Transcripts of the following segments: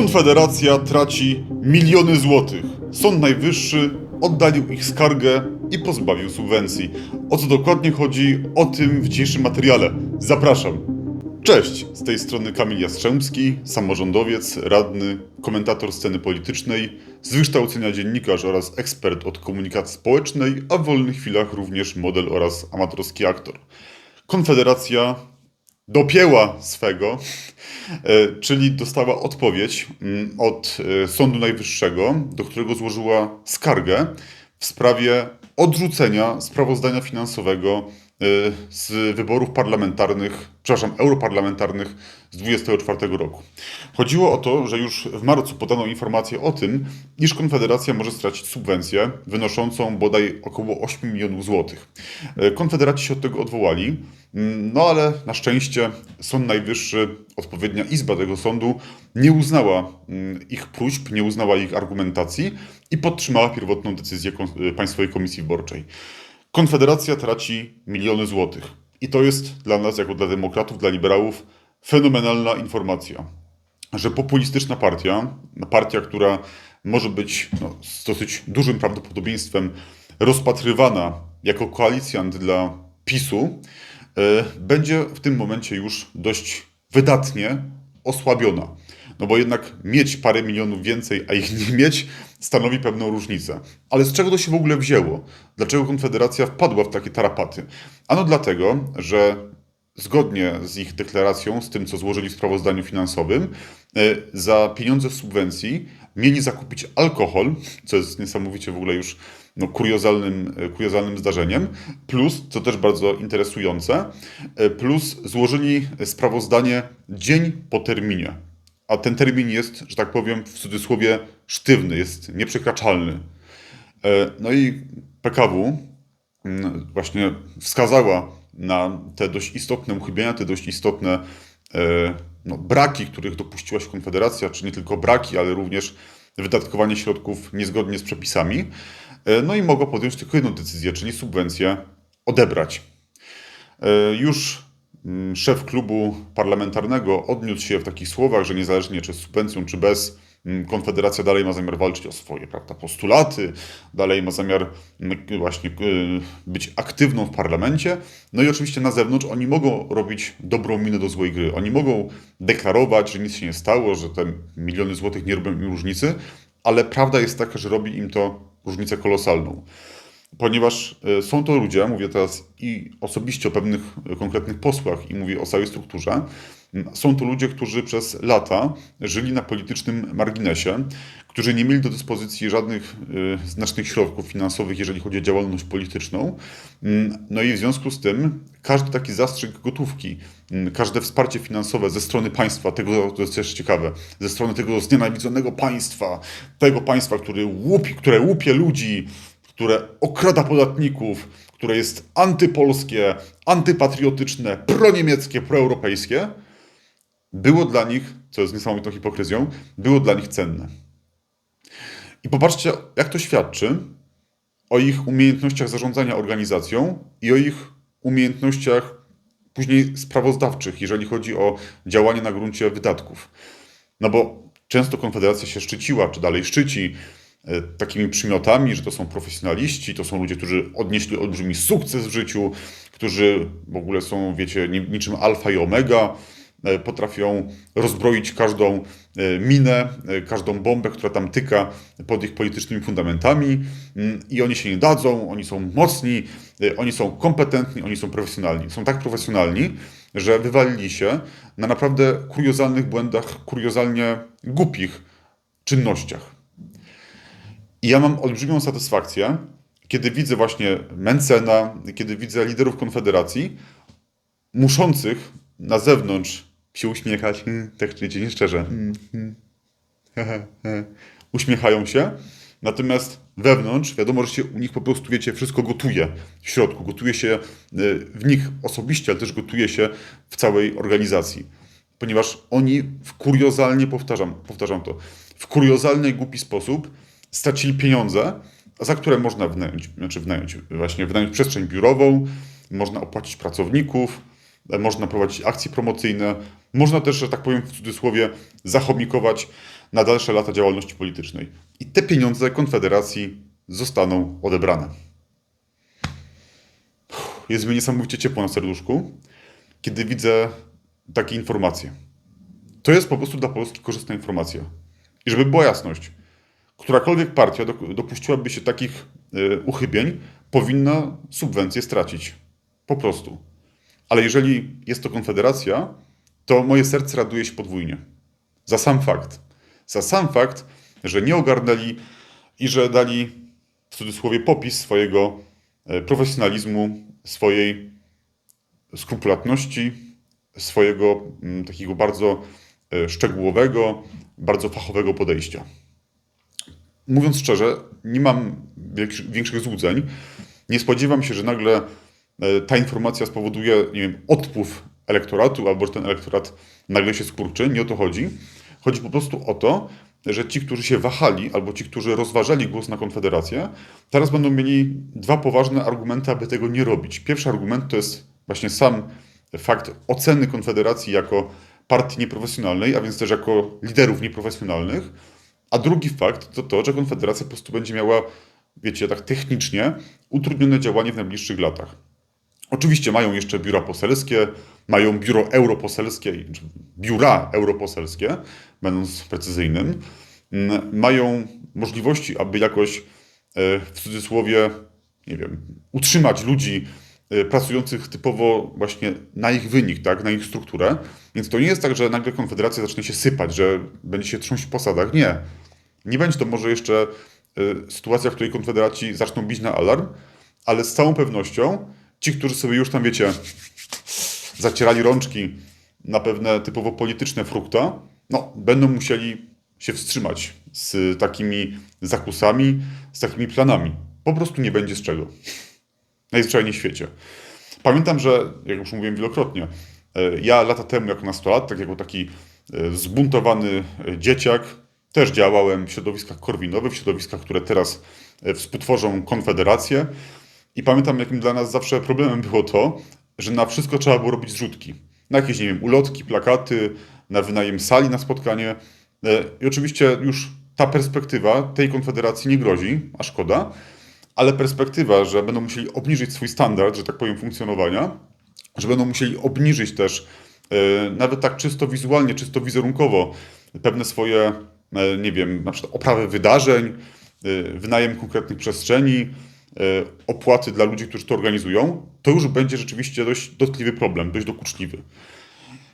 Konfederacja traci miliony złotych. Sąd Najwyższy oddalił ich skargę i pozbawił subwencji. O co dokładnie chodzi, o tym w dzisiejszym materiale. Zapraszam. Cześć, z tej strony Kamil Jastrzębski, samorządowiec, radny, komentator sceny politycznej, z wykształcenia dziennikarz oraz ekspert od komunikacji społecznej, a w wolnych chwilach również model oraz amatorski aktor. Konfederacja dopięła swego, e, czyli dostała odpowiedź mm, od e, Sądu Najwyższego, do którego złożyła skargę w sprawie odrzucenia sprawozdania finansowego z wyborów parlamentarnych, przepraszam, europarlamentarnych z 2024 roku. Chodziło o to, że już w marcu podano informację o tym, iż Konfederacja może stracić subwencję wynoszącą bodaj około 8 milionów złotych. E, Konfederaci się od tego odwołali, mm, no ale na szczęście Sąd Najwyższy, odpowiednia izba tego sądu, nie uznała mm, ich próśb, nie uznała ich argumentacji i podtrzymała pierwotną decyzję e, Państwowej Komisji Wyborczej. Konfederacja traci miliony złotych. I to jest dla nas, jako dla demokratów, dla liberałów, fenomenalna informacja, że populistyczna partia, partia, która może być no, z dosyć dużym prawdopodobieństwem rozpatrywana jako koalicjant dla PiSu, e, będzie w tym momencie już dość wydatnie osłabiona. No bo jednak mieć parę milionów więcej, a ich nie mieć, stanowi pewną różnicę. Ale z czego to się w ogóle wzięło? Dlaczego Konfederacja wpadła w takie tarapaty? Ano dlatego, że zgodnie z ich deklaracją, z tym co złożyli w sprawozdaniu finansowym, e, za pieniądze subwencji mieli zakupić alkohol, co jest niesamowicie w ogóle już no, kuriozalnym, e, kuriozalnym zdarzeniem, plus, co też bardzo interesujące, e, plus złożyli sprawozdanie dzień po terminie. A ten termin jest, że tak powiem, w cudzysłowie sztywny, jest nieprzekraczalny. E, No i PKW mm, właśnie wskazała na te dość istotne uchybienia, te dość istotne e, no, braki, których dopuściła się Konfederacja, czy nie tylko braki, ale również wydatkowanie środków niezgodnie z przepisami. E, No i mogła podjąć tylko jedną decyzję, czyli subwencję odebrać. Już szef klubu parlamentarnego odniósł się w takich słowach, że niezależnie czy z subwencją, czy bez, mm, Konfederacja dalej ma zamiar walczyć o swoje prawda, postulaty, dalej ma zamiar mm, właśnie y, być aktywną w parlamencie. No i oczywiście na zewnątrz oni mogą robić dobrą minę do złej gry. Oni mogą deklarować, że nic się nie stało, że te miliony złotych nie robią im różnicy, ale prawda jest taka, że robi im to różnicę kolosalną ponieważ e, są to ludzie, mówię teraz i osobiście o pewnych konkretnych posłach i mówię o całej strukturze, są to ludzie, którzy przez lata żyli na politycznym marginesie, którzy nie mieli do dyspozycji żadnych e, znacznych środków finansowych, jeżeli chodzi o działalność polityczną. No i w związku z tym każdy taki zastrzyk gotówki, każde wsparcie finansowe ze strony państwa, tego to jest też ciekawe, ze strony tego znienawidzonego państwa, tego państwa, który łupi, które łupie ludzi, które okrada podatników, które jest antypolskie, antypatriotyczne, proniemieckie, proeuropejskie, było dla nich, co jest niesamowitą hipokryzją, było dla nich cenne. I popatrzcie, jak to świadczy o ich umiejętnościach zarządzania organizacją i o ich umiejętnościach później sprawozdawczych, jeżeli chodzi o działanie na gruncie wydatków. No bo często Konfederacja się szczyciła, czy dalej szczyci, takimi przymiotami, że to są profesjonaliści, to są ludzie, którzy odnieśli olbrzymi sukces w życiu, którzy w ogóle są, wiecie, ni- niczym alfa i omega, e, potrafią rozbroić każdą e, minę, e, każdą bombę, która tam tyka pod ich politycznymi fundamentami mm, i oni się nie dadzą, oni są mocni, e, oni są kompetentni, oni są profesjonalni. Są tak profesjonalni, że wywalili się na naprawdę kuriozalnych błędach, kuriozalnie głupich czynnościach. I ja mam olbrzymią satysfakcję, kiedy widzę właśnie Mencena, kiedy widzę liderów Konfederacji, muszących na zewnątrz się uśmiechać, hmm, tak wiecie, nieszczerze, hmm, hmm, he. uśmiechają się, natomiast wewnątrz wiadomo, że się u nich po prostu, wiecie, wszystko gotuje w środku, gotuje się y, w nich osobiście, ale też gotuje się w całej organizacji, ponieważ oni w kuriozalnie, powtarzam, powtarzam to, w kuriozalny, głupi sposób stracili pieniądze, za które można wynająć, znaczy wynająć, właśnie wynająć przestrzeń biurową, można opłacić pracowników, e, można prowadzić akcje promocyjne, można też, że tak powiem w cudzysłowie, zachomikować na dalsze lata działalności politycznej. I te pieniądze Konfederacji zostaną odebrane. Jest mi niesamowicie ciepło na serduszku, kiedy widzę takie informacje. To jest po prostu dla Polski korzystna informacja. I żeby była jasność, którakolwiek partia dopuściłaby się takich y, uchybień, powinna subwencję stracić. Po prostu. Ale jeżeli jest to Konfederacja, to moje serce raduje się podwójnie. Za sam fakt. Za sam fakt, że nie ogarnęli i że dali w cudzysłowie popis swojego e, profesjonalizmu, swojej skrupulatności, swojego takiego bardzo e, szczegółowego, bardzo fachowego podejścia. Mówiąc szczerze, nie mam większy- większych złudzeń. Nie spodziewam się, że nagle e, ta informacja spowoduje nie wiem, odpływ elektoratu, albo że ten elektorat nagle się skurczy. Nie o to chodzi. Chodzi po prostu o to, że ci, którzy się wahali, albo ci, którzy rozważali głos na Konfederację, teraz będą mieli dwa poważne argumenty, aby tego nie robić. Pierwszy argument to jest właśnie sam fakt oceny Konfederacji jako partii nieprofesjonalnej, a więc też jako liderów nieprofesjonalnych. A drugi fakt to to, że Konfederacja po prostu będzie miała, wiecie, tak technicznie utrudnione działanie w najbliższych latach. Oczywiście mają jeszcze biura poselskie, mają biuro europoselskie, biura europoselskie, będąc precyzyjnym. Mają możliwości, aby jakoś e, w cudzysłowie, nie wiem, utrzymać ludzi pracujących typowo właśnie na ich wynik, tak, na ich strukturę. Więc to nie jest tak, że nagle Konfederacja zacznie się sypać, że będzie się trząść w posadach. Nie. Nie będzie to może jeszcze e, sytuacja, w której Konfederaci zaczną bić na alarm, ale z całą pewnością ci, którzy sobie już tam, wiecie, zacierali rączki na pewne typowo polityczne frukta, no, będą musieli się wstrzymać z takimi zakusami, z takimi planami. Po prostu nie będzie z czego. Najzwyczajniej w świecie. Pamiętam, że, jak już mówiłem wielokrotnie, e, ja lata temu jako nastolatek, jako taki e, zbuntowany e, dzieciak, też działałem w środowiskach korwinowych, w środowiskach, które teraz współtworzą Konfederację. I pamiętam, jakim dla nas zawsze problemem było to, że na wszystko trzeba było robić zrzutki. Na jakieś, nie wiem, ulotki, plakaty, na wynajem sali na spotkanie. I oczywiście już ta perspektywa tej konfederacji nie grozi, a szkoda, ale perspektywa, że będą musieli obniżyć swój standard, że tak powiem, funkcjonowania, że będą musieli obniżyć też e, nawet tak czysto wizualnie, czysto wizerunkowo pewne swoje, e, nie wiem, na przykład oprawy wydarzeń, e, wynajem konkretnych przestrzeni, opłaty dla ludzi, którzy to organizują, to już będzie rzeczywiście dość dotkliwy problem, dość dokuczliwy.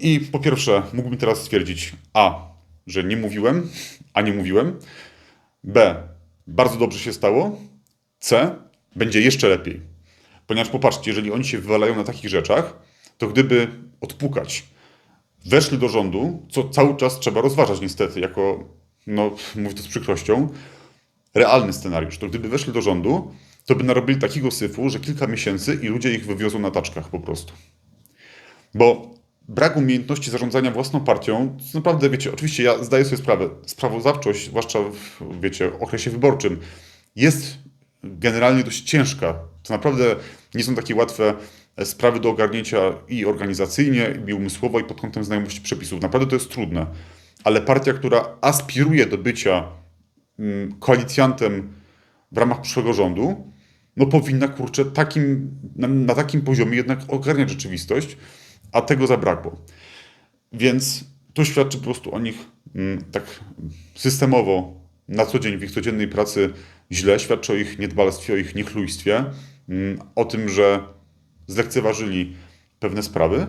I po pierwsze, mógłbym teraz stwierdzić A, że nie mówiłem, a nie mówiłem. B, bardzo dobrze się stało. C, będzie jeszcze lepiej. Ponieważ popatrzcie, jeżeli oni się wywalają na takich rzeczach, to gdyby odpukać, weszli do rządu, co cały czas trzeba rozważać niestety, jako, no mówię to z przykrością, realny scenariusz, to gdyby weszli do rządu, to by narobili takiego syfu, że kilka miesięcy i ludzie ich wywiozą na taczkach po prostu. Bo brak umiejętności zarządzania własną partią, to naprawdę, wiecie, oczywiście ja zdaję sobie sprawę, sprawozdawczość, zwłaszcza w, wiecie, okresie wyborczym, jest generalnie dość ciężka. To naprawdę nie są takie łatwe e, sprawy do ogarnięcia i organizacyjnie, i umysłowo, i pod kątem znajomości przepisów. Naprawdę to jest trudne. Ale partia, która aspiruje do bycia mm, koalicjantem w ramach przyszłego rządu, no powinna, kurczę, takim, na, na takim poziomie jednak ogarniać rzeczywistość, a tego zabrakło. Więc to świadczy po prostu o nich mm, tak systemowo, na co dzień, w ich codziennej pracy źle, świadczy o ich niedbalstwie, o ich niechlujstwie, mm, o tym, że zlekceważyli pewne sprawy.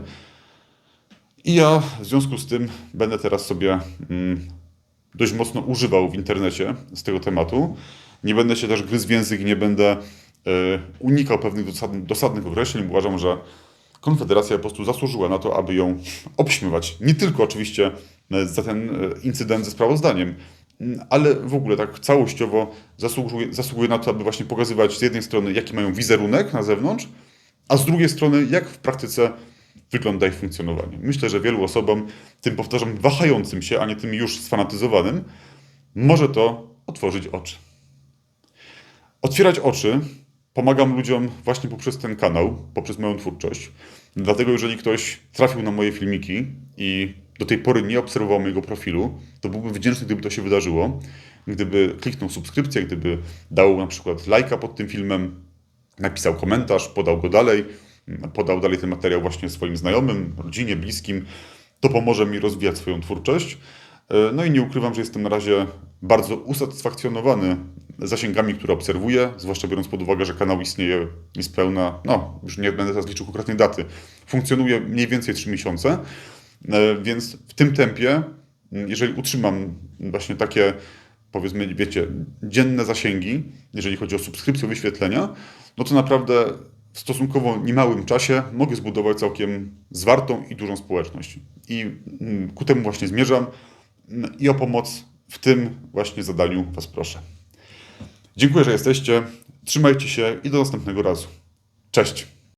I ja w związku z tym będę teraz sobie mm, dość mocno używał w internecie z tego tematu. Nie będę się też gryzł w język, nie będę e, unikał pewnych dosadnych, określeń. Uważam, że Konfederacja po prostu zasłużyła na to, aby ją obśmiewać. Nie tylko oczywiście e, za ten e, incydent ze sprawozdaniem, ale w ogóle tak całościowo zasługuje, zasługuje na to, aby właśnie pokazywać z jednej strony, jaki mają wizerunek na zewnątrz, a z drugiej strony, jak w praktyce wygląda ich funkcjonowanie. Myślę, że wielu osobom, tym powtarzam, wahającym się, a nie tym już sfanatyzowanym, może to otworzyć oczy. Otwierać oczy pomagam ludziom właśnie poprzez ten kanał, poprzez moją twórczość. Dlatego, jeżeli ktoś trafił na moje filmiki i do tej pory nie obserwował mojego profilu, to byłbym wdzięczny, gdyby to się wydarzyło. Gdyby kliknął subskrypcję, gdyby dał na przykład lajka pod tym filmem, napisał komentarz, podał go dalej, podał dalej ten materiał właśnie swoim znajomym, rodzinie, bliskim. To pomoże mi rozwijać swoją twórczość. E, No i nie ukrywam, że jestem na razie bardzo usatysfakcjonowany zasięgami, które obserwuję, zwłaszcza biorąc pod uwagę, że kanał istnieje niespełna, no już nie będę teraz liczył konkretnej daty, funkcjonuje mniej więcej 3 miesiące, więc w tym tempie, jeżeli utrzymam właśnie takie, powiedzmy, wiecie, dzienne zasięgi, jeżeli chodzi o subskrypcję, wyświetlenia, no to naprawdę w stosunkowo niemałym czasie mogę zbudować całkiem zwartą i dużą społeczność. I ku temu właśnie zmierzam i o pomoc w tym właśnie zadaniu Was proszę. Dziękuję, że jesteście. Trzymajcie się i do następnego razu. Cześć.